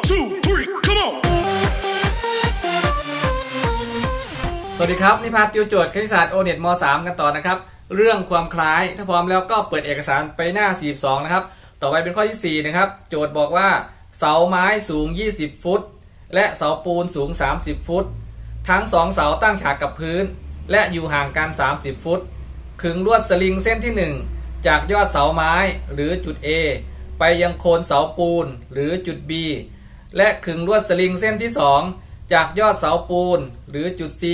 two, three, come on. สวัสดีครับ นิพาติวโจทย์คณิตศาสตร์โอเน็ตม 3 กันต่อนะครับ เรื่องความคล้าย ถ้าพร้อมแล้วก็เปิดเอกสารไปหน้า 42 นะครับ ต่อไปเป็นข้อที่ 4 นะครับ โจทย์บอกว่า เสาไม้สูง 20 ฟุต และเสาปูนสูง 30 ฟุต ทั้งสองเสาตั้งฉากกับพื้น และอยู่ห่างกัน 30 ฟุต ขึงลวดสลิงเส้นที่ 1 จากยอดเสาไม้หรือจุด A ไปยังโคนเสาปูนหรือจุด B และขึงลวดสลิงเส้นที่ 2 จากยอดเสาปูนหรือจุด C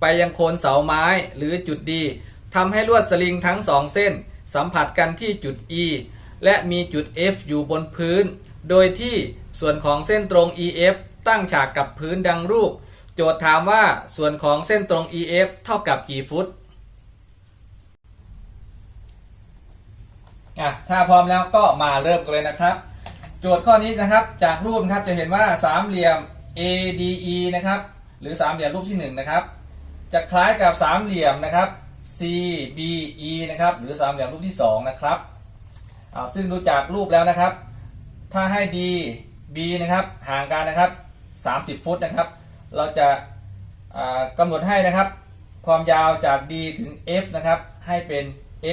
ไปยังโคนเสาไม้หรือจุด D ทำให้ลวดสลิงทั้งสองเส้น สัมผัสกันที่จุด E และมีจุด F อยู่บนพื้น โดยที่ส่วนของเส้นตรง EF ตั้งฉากกับพื้นดังรูป โจทย์ถามว่าส่วนของเส้นตรง EF เท่ากับกี่ฟุตอะถ้าพร้อมแล้วก็มาเริ่มกันเลยนะครับ โจทย์ข้อนี้นะครับจากรูปนะครับจะเห็นว่าสามเหลี่ยม ADE นะครับหรือสามเหลี่ยมรูปที่หนึ่งนะครับจะคล้ายกับสามเหลี่ยมนะครับ CBE นะครับหรือสามเหลี่ยมรูปที่สองนะครับอ่าซึ่งดูจากรูปแล้วนะครับ ถ้าให้ D B นะครับห่างกันนะครับ 30 ฟุตนะครับ เราจะอ่ากำหนดให้นะครับความยาวจาก D ถึง F นะครับให้เป็น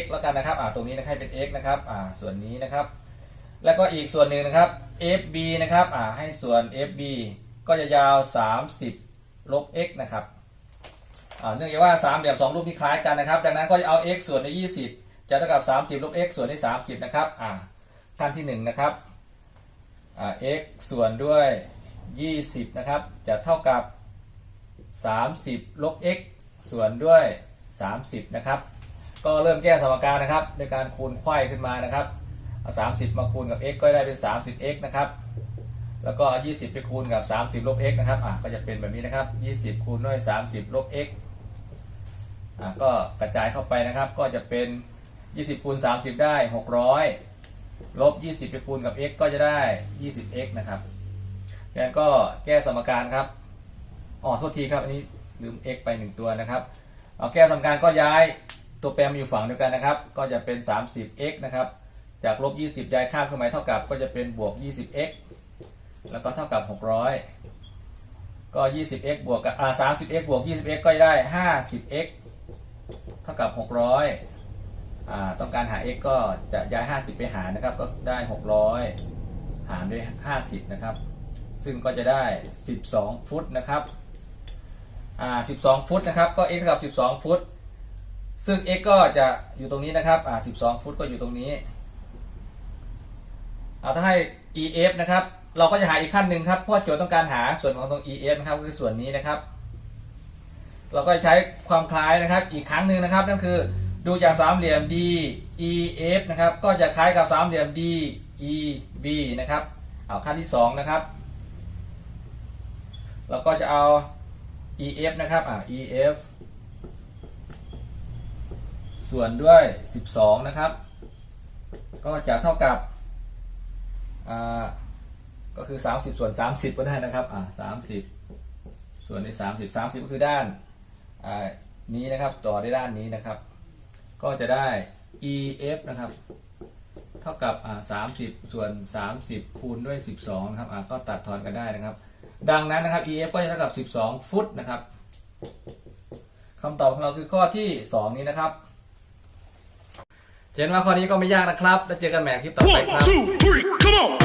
x แล้วกันนะครับอ่าตรงนี้นะให้เป็น x นะครับอ่าส่วนนี้นะครับ แล้วก็อีกส่วนหนึ่งนะครับ fb นะครับอ่าให้ส่วน fb ก็จะยาว 30 ลบ x นะครับอ่าเนื่องจากว่าสามเหลี่ยมสองรูปนี้คล้ายกันนะครับ ดังนั้นก็จะเอา x ส่วนใน 20 จะเท่ากับ 30 ลบ x ส่วนใน 30 นะครับอ่าขั้นที่หนึ่งนะครับอ่า x ส่วนด้วย 20 นะครับ จะเท่ากับ 30 ลบ x ส่วนด้วย 30 นะครับ ก็เริ่มแก้สมการนะครับ โดยการคูณไขว้ขึ้นมานะครับ เอา30มาคูณกับ x ก็ได้เป็น 30x นะครับ แล้วก็เอา20ไปคูณกับ30ลบ x นะครับ อะก็จะเป็นแบบนี้นะครับ20คูณด้วย30ลบ x อะก็กระจายเข้าไปนะครับ ก็จะเป็น20คูณ30ได้600ลบ20ไปคูณกับ x ก็จะได้ 20x นะครับดังนั้นก็แก้สมการครับอ๋อโทษทีครับ อันนี้ลืม x ไป1ตัวนะครับ เอาแก้สมการก็ย้ายตัวแปรมาอยู่ฝั่งเดียวกันนะครับ ก็จะเป็น 30x นะครับ จากลบ20ย้ายข้ามขึ้นมาเท่ากับก็จะเป็นบวก 20x แล้วก็เท่ากับ 600 ก็ 20x บวกกับอ่า 30x บวก 20x ก็ได้ 50x เท่ากับ 600อ่าต้องการหา x ก็จะย้าย 50 ไปหานะครับ ก็ได้ 600 หารด้วย 50 นะครับ ซึ่งก็จะได้ 12 ฟุตนะครับอ่า12 ฟุตนะครับ ก็ x เท่ากับ 12 ฟุต ซึ่ง x ก็จะอยู่ตรงนี้นะครับอ่า12 ฟุตก็อยู่ตรงนี้ เอาถ้าให้ ef นะครับ เราก็จะหาอีกขั้นหนึ่งครับเพราะโจทย์ต้องการหาส่วนของตรง ef นะครับก็คือส่วนนี้นะครับ เราก็ใช้ความคล้ายนะครับ อีกครั้งหนึ่งนะครับ นั่นคือดูจากสามเหลี่ยม d e f นะครับ ก็จะคล้ายกับสามเหลี่ยม d e b นะครับ เอาขั้นที่สองนะครับ เราก็จะเอา ef นะครับอ่า ef ส่วนด้วย 12 นะครับ ก็จะเท่ากับ อ่าก็คือ 30 ส่วน 30 ก็ได้นะครับอ่า30ส่วนใน30 30ก็คือด้านอ่านี้นะครับต่อด้ด้านนี้นะครับ ก็จะได้ ef นะครับ เท่ากับอ่า30ส่วน 30 คูณด้วย 12นะครับอ่าก็ตัดทอนกันได้นะครับ ดังนั้นนะครับ ef ก็จะเท่ากับ 12 ฟุตนะครับคำตอบของเราคือข้อที่ 2 นี้นะครับเห็นว่าข้อนี้ก็ไม่ยากนะครับ แล้วเจอกันใหม่คลิปต่อไปครับ come on.